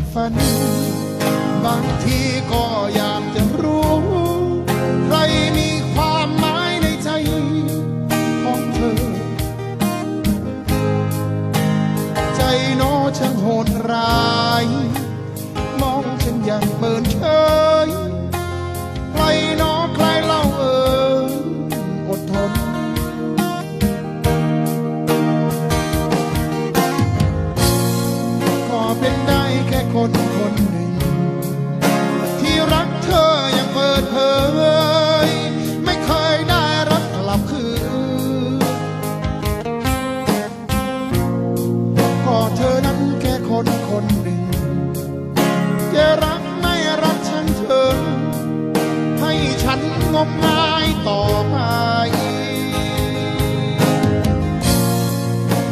จะฝัน บางทีก็อยากจะรู้ ใครมีความหมายในใจของเธอ ใจน้ช่างโหดร้าย มองฉันอย่างเมิน มงายต่อไป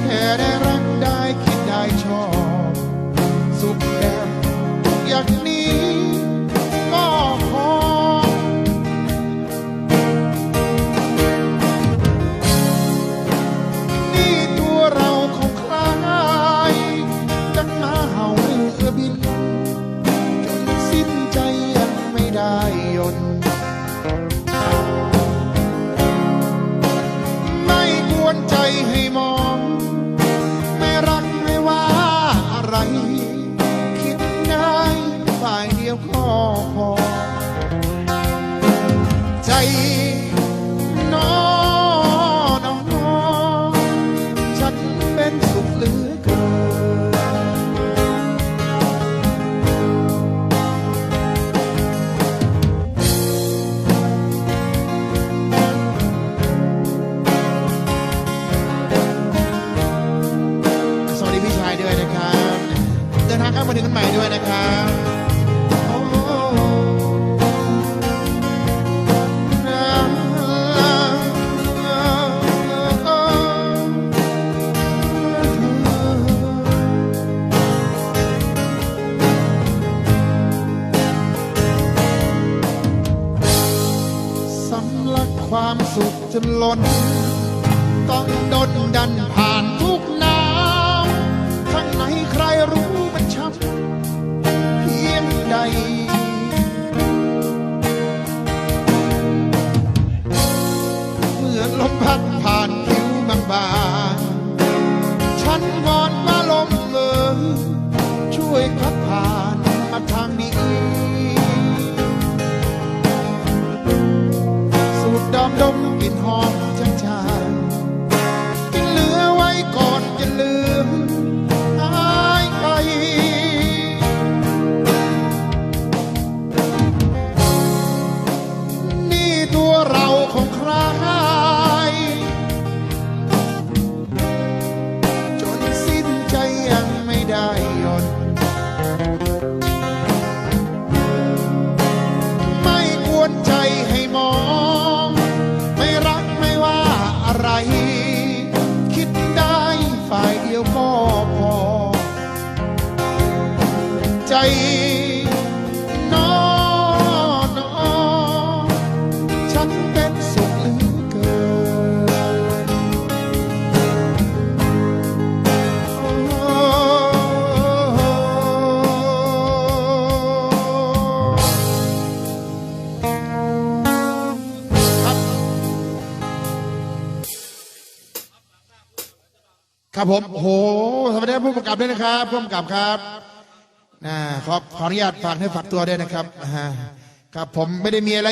แค่ได้รักได้คิดได้ชอบ เดินทางเข้ามาถึงกันใหม่ด้วยนะครับสำลักความสุขจนล้น ต้องดนดันผ่านทุกหนาวข้างในใครรู้ ย ยเดียวก็พอ ใจ ครับผมโอ้โหสวัสดีผู้ประกับด้วยนะครับผู้ประกับครับนะขอขออนุญาตฝากให้ฝากตัวด้วยนะครับอ่าครับผมไม่ได้มีอะไร